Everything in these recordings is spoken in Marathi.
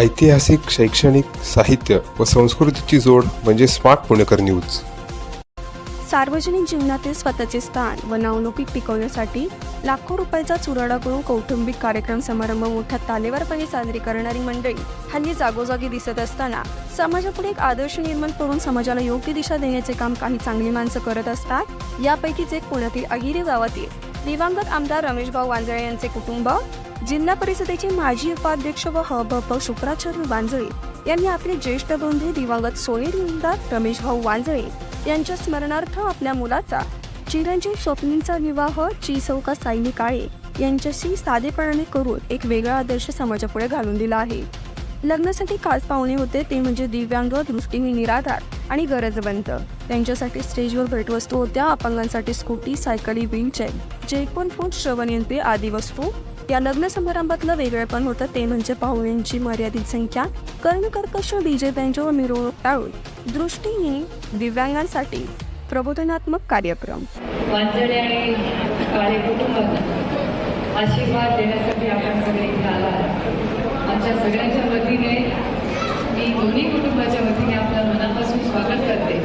ऐतिहासिक शैक्षणिक साहित्य व संस्कृतीची जोड म्हणजे स्मार्ट पुणेकर न्यूज. सार्वजनिक जीवनातील स्वतःचे स्थान व नावलौकिक टिकवण्यासाठी लाखो रुपयाचा चुराडा करून कौटुंबिक कार्यक्रम समारंभ मोठ्या तालेवारपणे साजरी करणारी मंडळी हल्ली जागोजागी दिसत असताना समाजापुढे एक आदर्श निर्माण करून समाजाला योग्य दिशा देण्याचे काम काही चांगली माणसं करत असतात यापैकीच एक पुण्यातील अहिरे गावातील दिवंगत आमदार रमेशभाऊ वांजळे यांचे कुटुंब जिल्हा परिषदेचे माजी उपाध्यक्ष व हबप शुक्राचार्य वांजळे यांनी आपले ज्येष्ठ बंधू दिवंगत सोनेरी आमदार रमेशभाऊ वांजळे यांच्या स्मरणार्थ आपल्या मुलाचा चिरंजीव स्वप्नींचा विवाह ची चौका साईनी काळे यांच्याशी साधेपणाने करून एक वेगळा आदर्श समाजापुढे घालून दिला आहे. लग्नासाठी खास पाहुणे होते ते म्हणजे दिव्यांग दृष्टीने निराधार आणि गरजवंत. त्यांच्यासाठी स्टेजवर भेटवस्तू होत्या अपंगांसाठी स्कूटी सायकली व्हीलचेअर जयपूर फूड श्रवणयंत्रे आदी वस्तू. या लग्न समारंभातलं वेगळेपण होतं ते म्हणजे पाहुण्यांची मर्यादित संख्या कर्णकर्कश डीजे बँजो मिरवणूक टाळून. दृष्टीने दिव्यांगांसाठी प्रबोधनात्मक कार्यक्रम. वांजळे आणि काळे आशीर्वाद देण्यासाठी आपण सगळे आला आमच्या सगळ्यांच्या वतीने मी दोन्ही कुटुंबाच्या वतीने आपलं मनापासून स्वागत करते.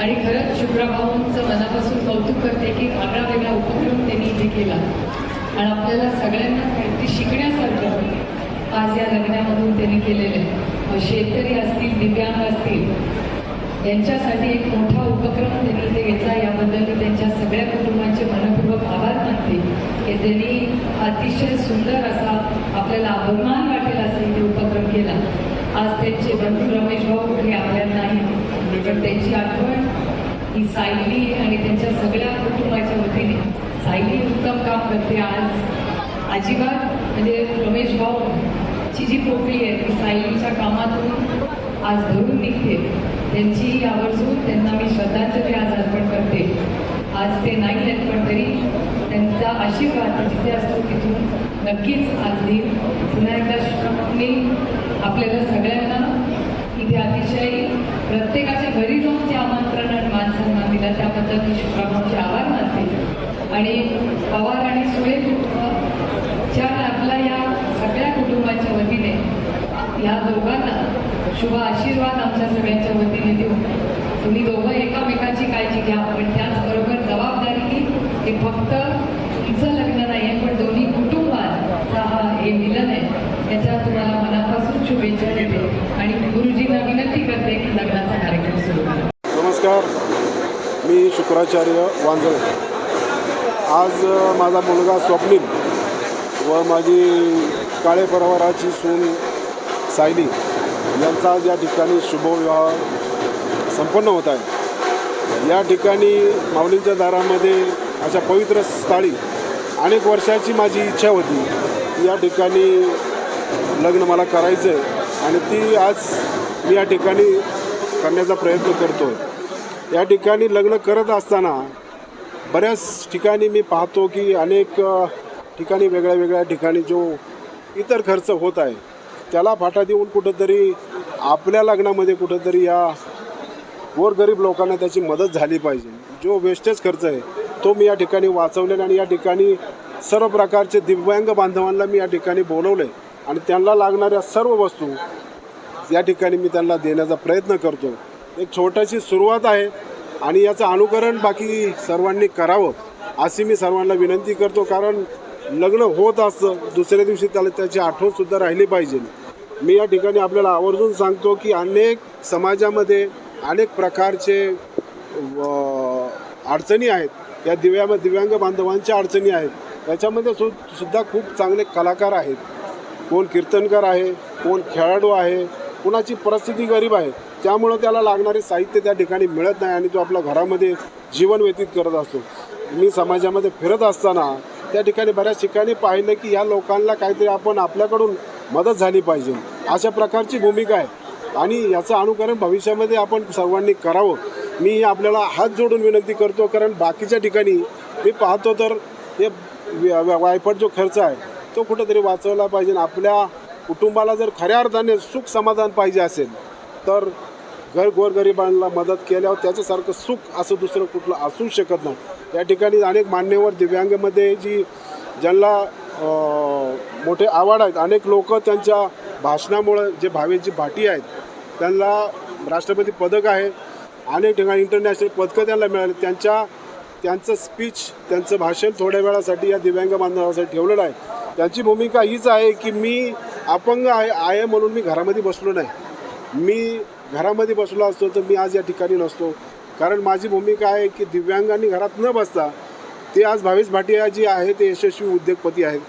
आणि खरंच शुक्राभाऊंचं मनापासून कौतुक करते की आगळा वेगळा उपक्रम त्यांनी इथे केला. आणि आपल्याला सगळ्यांना काहीतरी शिकण्यासारखं आज या लग्नामधून त्यांनी केलेलं आहे. शेतकरी असतील दिव्यांग असतील यांच्यासाठी एक मोठा उपक्रम त्यांनी इथे घेतला. याबद्दल मी त्यांच्या सगळ्या कुटुंबांचे मनपूर्वक आभार मानते. की त्यांनी अतिशय सुंदर असा अभिमान वाटेल असा इथे उपक्रम केला. आज त्यांचे बंधू रमेश भाऊ कुठे आपल्याला नाही. पण त्यांची आठवण ही सायली आणि त्यांच्या सगळ्या कुटुंबाच्या वतीने. सायली उत्तम काम करते आज. अजिबात म्हणजे रमेश भाऊ ची जी पोकळी आहे ती सायलीच्या कामातून आज भरून निघते. त्यांची आवर्जून त्यांना मी श्रद्धांजली आज अर्पण करते. आज ते नाही आहेत पण तरी त्यांचा आशीर्वाद जिथे असतो तिथून नक्कीच आज देईल पुन्हा एकदा मी आपल्याला सगळ्यांना इथे अतिशय प्रत्येकाच्या घरी जाऊन जे आमंत्रण आणि मान सन्मान दिला त्याबद्दल मी शुक्राभाऊचे आभार मानते. आणि पवार आणि सुळे कुटुंबच्या आपल्या या सगळ्या कुटुंबाच्या वतीने या दोघांना शुभ आशीर्वाद आमच्या सगळ्यांच्या वतीने देऊ तुम्ही दोघं एकामेकाची काळजी घ्या पण त्याच फक्त तिचं लग्न नाही आहे पण दोन्ही कुटुंबांचा हा हे मिलन आहे. याच्या तुम्हाला मनापासून शुभेच्छा देते. आणि गुरुजींना विनंती करते की लग्नाचा कार्यक्रम सुरू करा. नमस्कार. मी शुक्राचार्य वांजळे आज माझा मुलगा स्वप्नील व माझी काळे परिवाराची सून सायली यांचा या ठिकाणी शुभविवाह संपन्न होत आहे या ठिकाणी माऊलींच्या दारामध्ये अशा पवित्र स्थळी अनेक वर्षाची माझी इच्छा होती. या ठिकाणी लग्न मला करायचं आहे आणि ती आज मी या ठिकाणी करण्याचा प्रयत्न करतो आहे या ठिकाणी लग्न करत असताना बऱ्याच ठिकाणी मी पाहतो की अनेक ठिकाणी वेगळ्या वेगळ्या ठिकाणी जो इतर खर्च होत आहे त्याला फाटा देऊन कुठंतरी आपल्या लग्नामध्ये कुठंतरी या गोरगरीब लोकांना त्याची मदत झाली पाहिजे. जो वेस्टेज खर्च आहे तो मी या ठिकाणी वाचवलेला आणि या ठिकाणी सर्व प्रकारचे दिव्यांग बांधवांना मी या ठिकाणी बोलवले आणि त्यांना लागणाऱ्या सर्व वस्तू या ठिकाणी मी त्यांना देण्याचा प्रयत्न करतो एक छोटीशी सुरुवात आहे आणि याचं अनुकरण बाकी सर्वांनी करावं अशी मी सर्वांना विनंती करतो. कारण लग्न होत असतं दुसऱ्या दिवशी त्याला त्याची आठवणसुद्धा राहिली पाहिजे. मी या ठिकाणी आपल्याला आवर्जून सांगतो की अनेक समाजामध्ये अनेक प्रकारचे व- अडचणी आहेत. या दिव्या दिव्यांग बांधवांच्या अडचणी आहेत. त्याच्यामध्ये सु सुद्धा खूप चांगले कलाकार आहेत. कोण कीर्तनकार आहे कोण खेळाडू आहे कोणाची परिस्थिती गरीब आहे त्यामुळं त्याला लागणारे साहित्य त्या ठिकाणी मिळत नाही आणि तो आपल्या घरामध्ये जीवन व्यतीत करत असतो. मी समाजामध्ये फिरत असताना त्या ठिकाणी बऱ्याच ठिकाणी पाहिलं की या लोकांना काहीतरी आपण आपल्याकडून मदत झाली पाहिजे. अशा प्रकारची भूमिका आहे. आणि याचं अनुकरण भविष्यामध्ये आपण सर्वांनी करावं. मी आपल्याला हात जोडून विनंती करतो कारण बाकीच्या ठिकाणी मी पाहतो तर हे व- वायफट जो खर्च आहे तो कुठंतरी वाचवला पाहिजे. आपल्या कुटुंबाला जर खऱ्या अर्थाने सुख समाधान पाहिजे असेल तर घर गोरगरिबांना मदत केल्यावर त्याच्यासारखं सुख असं दुसरं कुठलं असू शकत नाही. या ठिकाणी अनेक मान्यवर दिव्यांगमध्ये जी ज्यांना मोठे आवड आहेत अनेक लोक त्यांच्या भाषणामुळं जे भावेची भाटी आहेत त्यांना राष्ट्रपती पदक आहे. अनेक ठिकाणी इंटरनॅशनल पदकं त्यांना मिळाली. त्यांच्या त्यांचं स्पीच त्यांचं भाषण थोड्या वेळासाठी या दिव्यांग बांधवासाठी ठेवलेलं आहे. त्यांची भूमिका हीच आहे की मी अपंग आहे आहे म्हणून मी घरामध्ये बसलो नाही. मी घरामध्ये बसलो असतो तर मी आज या ठिकाणी नसतो. कारण माझी भूमिका आहे की दिव्यांगांनी घरात न बसता ते आज भावेश भाटिया जी आहे ते यशस्वी उद्योगपती आहेत.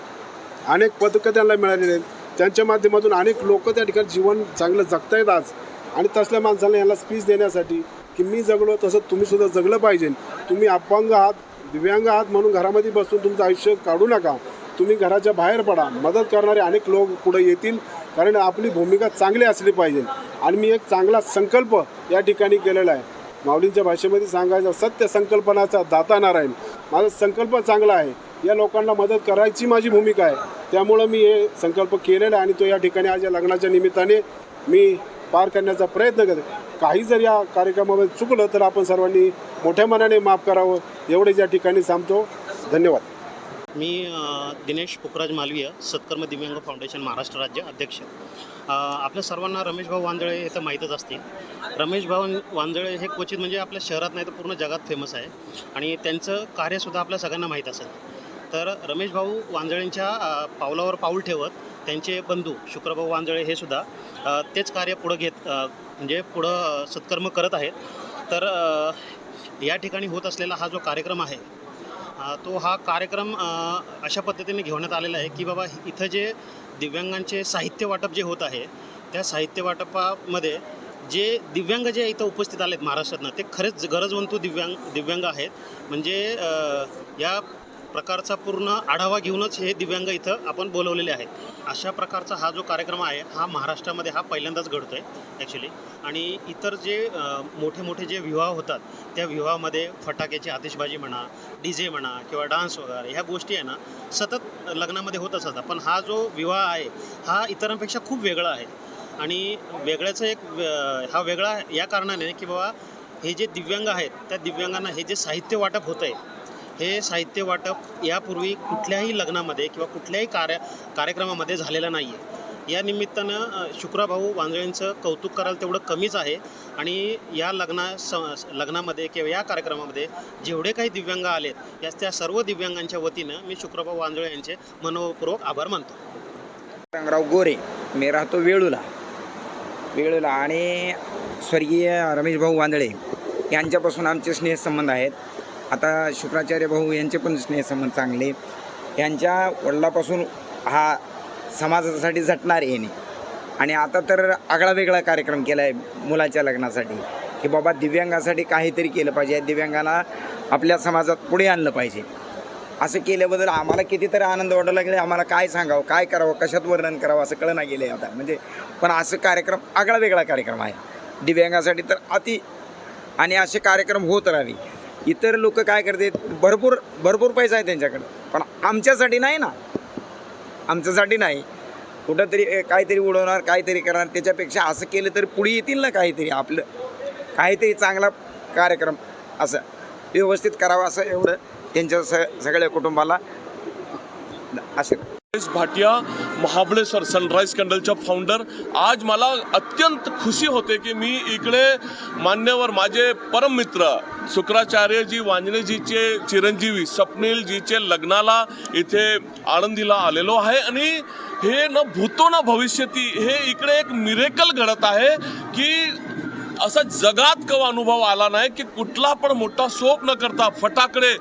अनेक पदकं त्यांना मिळालेले आहेत. त्यांच्या माध्यमातून अनेक लोक त्या ठिकाणी जीवन चांगलं जगतायत आज. आणि तसल्या माणसाला यांना स्पीच देण्यासाठी की मी जगलो तसं तुम्ही सुद्धा जगलं पाहिजे. तुम्ही अपंग आहात दिव्यांग आहात म्हणून घरामध्ये बसून तुमचं आयुष्य काढू नका. तुम्ही घराच्या बाहेर पडा. मदत करणारे अनेक लोक पुढे येतील कारण आपली भूमिका चांगली असली पाहिजे. आणि मी एक चांगला संकल्प या ठिकाणी केलेला आहे. माऊलींच्या भाषेमध्ये सांगायचं सत्य संकल्पनाचा दाता नारायण. माझा संकल्प चांगला आहे. या लोकांना मदत करायची माझी भूमिका आहे. त्यामुळं मी हे संकल्प केलेला आणि तो या ठिकाणी आज या लग्नाच्या निमित्ताने मी पार करण्याचा प्रयत्न करते. काही जर या कार्यक्रमामध्ये चुकलं तर आपण सर्वांनी मोठ्या मनाने माफ करावं एवढेच या ठिकाणी सांगतो. धन्यवाद. मी दिनेश पुखराज मालवीय सत्कर्म दिव्यांग फाउंडेशन महाराष्ट्र राज्य अध्यक्ष. आपल्या सर्वांना रमेश भाऊ वांजळे हे तर माहीतच असतील. रमेश भाऊ वांजळे हे क्वचित म्हणजे आपल्या शहरात नाही तर पूर्ण जगात फेमस आहे. आणि त्यांचं कार्यसुद्धा आपल्या सगळ्यांना माहीत असेल. तर रमेश भाऊ वांजळेंच्या पावलावर पाऊल ठेवत त्यांचे बंधू शुक्रभाऊ वांजळे हे सुद्धा तेच कार्य पुढं घेत म्हणजे पुढं सत्कर्म करत आहेत. तर या ठिकाणी होत असलेला हा जो कार्यक्रम आहे तो हा कार्यक्रम अशा पद्धतीने घेण्यात आलेला आहे की बाबा इथं जे दिव्यांगांचे साहित्य वाटप जे होत आहे त्या साहित्य वाटपामध्ये जे दिव्यांग जे इथं उपस्थित आलेत महाराष्ट्रातनं ते खरेच गरजवंतू दिव्यांग दिव्यांग आहेत. म्हणजे या प्रकारचा पूर्ण आढावा घेऊनच हे दिव्यांग इथं आपण बोलवलेले आहेत. अशा प्रकारचा हा जो कार्यक्रम आहे हा महाराष्ट्रामध्ये हा पहिल्यांदाच घडतो आहे ॲक्च्युली आणि इतर जे मोठे मोठे जे विवाह होतात त्या विवाहामध्ये फटाक्याची आतिषबाजी म्हणा डी जे म्हणा किंवा डान्स वगैरे ह्या गोष्टी आहे ना सतत लग्नामध्ये होत असतात पण हा जो विवाह आहे हा इतरांपेक्षा खूप वेगळा आहे. आणि वेगळ्याचं एक हा वेगळा या कारणाने की बाबा हे जे दिव्यांग आहेत त्या दिव्यांगांना हे जे साहित्य वाटप होतं आहे हे साहित्य वाटप यापूर्वी कुठल्याही लग्नामध्ये किंवा कुठल्याही कार्य कार्यक्रमामध्ये झालेलं नाही आहे या निमित्तानं शुक्राभाऊ वांजळेंचं कौतुक करायला तेवढं कमीच आहे आणि या लग्ना स लग्नामध्ये किंवा या कार्यक्रमामध्ये जेवढे काही दिव्यांग आलेत या त्या सर्व दिव्यांगांच्या वतीनं मी शुक्राभाऊ वांजळे यांचे मनोपूर्वक आभार मानतो. रंगराव गोरे मी राहतो वेळूला. वेळूला आणि स्वर्गीय रमेश भाऊ वांदळे यांच्यापासून आमचे स्नेहसंबंध आहेत. आता शुक्राचार्य भाऊ यांचे पण स्नेहसंबंध चांगले. यांच्या वडिलापासून हा समाजासाठी झटणार येणे आणि आता तर आगळा वेगळा कार्यक्रम केला आहे मुलाच्या लग्नासाठी. की बाबा दिव्यांगासाठी काहीतरी केलं पाहिजे. दिव्यांगाला आपल्या समाजात पुढे आणलं पाहिजे. असं केल्याबद्दल आम्हाला कितीतरी आनंद वाटायला लागले आम्हाला काय सांगावं? काय करावं? कशात वर्णन करावं? असं कळना गेलं आहे आता. म्हणजे पण असं कार्यक्रम आगळा वेगळा कार्यक्रम आहे. दिव्यांगासाठी तर अति आणि असे कार्यक्रम होत राहावी. इतर लोक काय करतात भरपूर भरपूर पैसा आहे त्यांच्याकडे. पण आमच्यासाठी नाही ना. आमच्यासाठी नाही. कुठंतरी काहीतरी उडवणार काहीतरी करणार त्याच्यापेक्षा असं केलं तर पुढे येतील ना काहीतरी आपलं. काहीतरी चांगला कार्यक्रम असं व्यवस्थित करावा असं एवढं त्यांच्या स सगळ्या कुटुंबाला असं भाटिया महाबळेश्वर सनराईज कॅन्डलच्या फाउंडर आज मला अत्यंत खुशी होते की मी इकडे मान्यवर माझे परममित्र शुक्राचार्यजी वांजणेजीचे चिरंजीवी स्वप्नीलजीचे लग्नाला इथे आळंदीला आलेलो आहे. आणि हे न भूतो न भविष्यती हे इकडे एक मिरेकल घडत आहे की असा जगात कवा अनुभव आला नाही की कुठला पण मोठा सोप न करता फटाकडे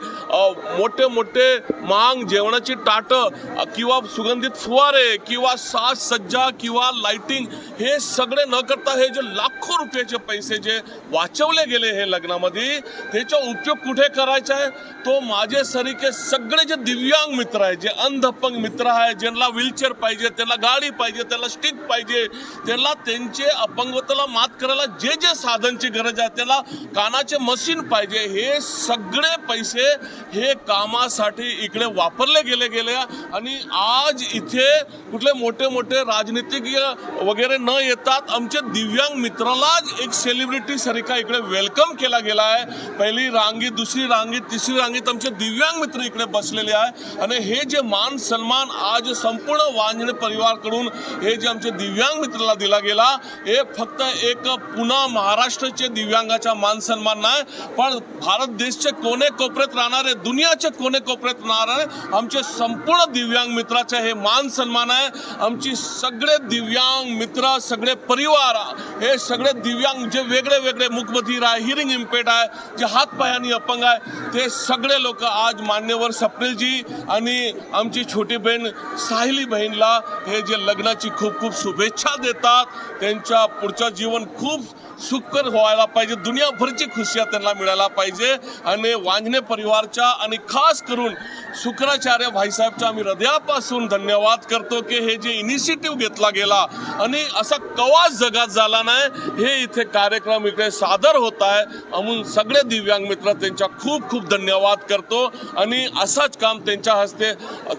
मोठे मोठे मांग जेवणाची टाटं किंवा सुगंधित फुवारे किंवा साज सज्जा किंवा लाइटिंग हे सगळे न करता हे जे लाखो रुपयाचे पैसे जे वाचवले गेले हे लग्नामध्ये त्याचा उपयोग कुठे करायचा आहे? तो माझे सरीके सगळे जे दिव्यांग मित्र आहे जे अंधपंग मित्र आहे ज्यांना व्हीलचेअर पाहिजे त्यांना गाडी पाहिजे त्याला स्टिक पाहिजे त्यांना त्यांचे अपंगत्वाला मात करायला जे जे जे साधनची गरज आहे. त्याला कानाचे मशीन पाहिजे. हे सगळे पैसे हे कामासाठी इकडे वापरले गेले गेले. आणि आज इथे कुठले मोठे मोठे राजनीतिज्ञ वगैरे न येतात. आमच्या दिव्यांग मित्रालाच एक सेलिब्रिटी सारखा इकडे वेलकम केला गेला आहे. पहिली रांगी दुसरी रांगीत तिसरी रांगीत आमचे दिव्यांग मित्र इकडे बसलेले आहे. आणि हे जे मान सन्मान आज संपूर्ण वांजणे परिवारकडून हे जे आमचे दिव्यांग मित्राला दिला गेला हे फक्त एक पुन्हा महाराष्ट्राचे दिव्यांगाचा मान सन्मान नाही पण भारत देशचे कोणे कोपऱ्यात राहणारे दुनियाचे कोणे कोपऱ्यात राहणारे आमचे संपूर्ण दिव्यांग मित्राचे हे मान सन्मान आहे. आमची सगळे दिव्यांग मित्र सगळे परिवार हे सगळे दिव्यांग जे वेगळे वेगळे मुखबधीर आहे हिरिंग इम्पेट आहे जे हातपायाने अपंग आहे ते सगळे लोक आज मान्यवर सपनेलजी आणि आमची छोटी बहीण साहिली बहीणला हे जे लग्नाची खूप खूप शुभेच्छा देतात त्यांच्या पुढचं जीवन खूप सुखकर व्हायला पाहिजे. दुनियाभरची खुशिया त्यांना मिळायला पाहिजे. आणि वांजणे परिवारच्या आणि खास करून शुक्राचार्य भाईसाहेबच्या आम्ही हृदयापासून धन्यवाद करतो की हे जे इनिशिएटिव्ह घेतला गेला आणि असा कवाच जगात झाला नाही हे इथे कार्यक्रम इकडे सादर होत आहे. म्हणून सगळे दिव्यांग मित्र त्यांच्या खूप खूप धन्यवाद करतो. आणि असाच काम त्यांच्या हस्ते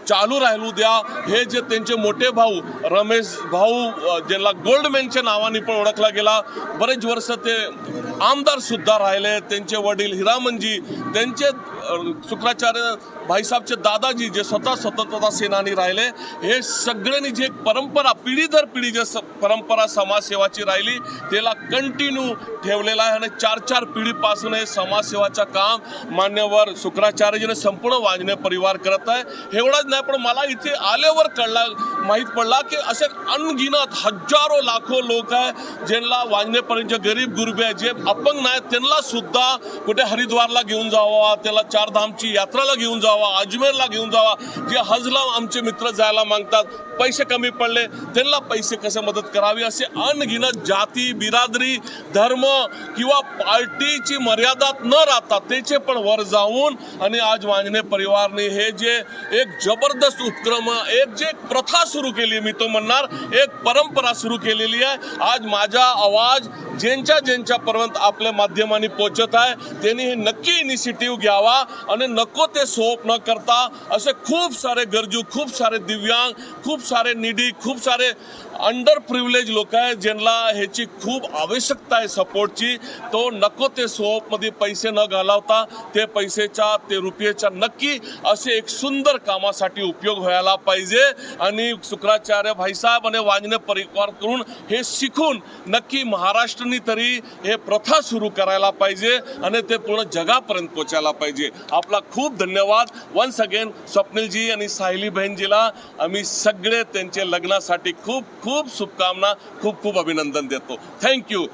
चालू राहिलू द्या. हे जे त्यांचे मोठे भाऊ रमेश भाऊ ज्यांना गोल्डमॅनच्या नावाने पण ओळखला गेला. बरेच वर्ष ते आमदार सुद्धा राहिले. त्यांचे वडील हिरामनजी त्यांचे शुक्राचार्य भाईसाहेबचे दादाजी जे स्वतः स्वतंत्रता सेनानी राहिले हे सगळ्यांनी जे परंपरा पिढी दर पिढी जे परंपरा समाजसेवाची राहिली त्याला कंटिन्यू ठेवलेला आहे. आणि चार चार पिढीपासून हे समाजसेवाचं काम मान्यवर शुक्राचार्यजीने संपूर्ण वाजणे परिवार करत आहे. एवढंच नाही पण मला इथे आल्यावर कळला माहीत पडला की असे अनगिनत हजारो लाखो लोक आहे ज्यांना वाजनेपर्यंत गरीब गुरब्या आहे जे अपंग नाहीत त्यांना सुद्धा कुठे हरिद्वारला घेऊन जावा त्याला चारधामची यात्राला घेऊन जावा अजमेरला घेऊन जावा जे हजला आमचे मित्र जायला मागतात पैसे कमी पडले त्यांना पैसे कसे मदत करावी असे अनगिनत जाती बिरादरी धर्म किंवा पार्टीची मर्यादा न राहता त्याचे पण वर जाऊन आणि आज वांजणे परिवारने हे जे एक जबरदस्त उपक्रम एक जे प्रथा सुरू केली मी तो म्हणणार एक परंपरा सुरू केलेली आहे. आज माझा आवाज जे ज्यांच्या ज्यांच्यापर्यंत आपल्या माध्यमाने पोचत आहे त्यांनी हे नक्की इनिशिएटिव्ह घ्यावा आणि नको ते सोप न करता असे खूप सारे गरजू खूप सारे दिव्यांग खूप सारे निडी खूप सारे अंडर प्रिव्हिलेज लोक आहेत ज्यांना ह्याची खूप आवश्यकता आहे सपोर्टची. तो नको ते सोपमध्ये पैसे न घालवता ते पैसेच्या ते रुपयेच्या नक्की असे एक सुंदर कामासाठी उपयोग व्हायला पाहिजे. आणि शुक्राचार्य भाईसाहेब आणि वांजने परिवार करून हे शिकून नक्की महाराष्ट्रनी तरी हे प्रथा सुरू करायला पाहिजे आणि ते पूर्ण जगापर्यंत पोचायला पाहिजे. आपला खूप धन्यवाद. वन्स अगेन स्वप्नीलजी आणि सायली बहिणजीला आम्ही सगळे त्यांचे लग्नासाठी खूप खूप खूप शुभकामना खूप खूप अभिनंदन देतो. थँक्यू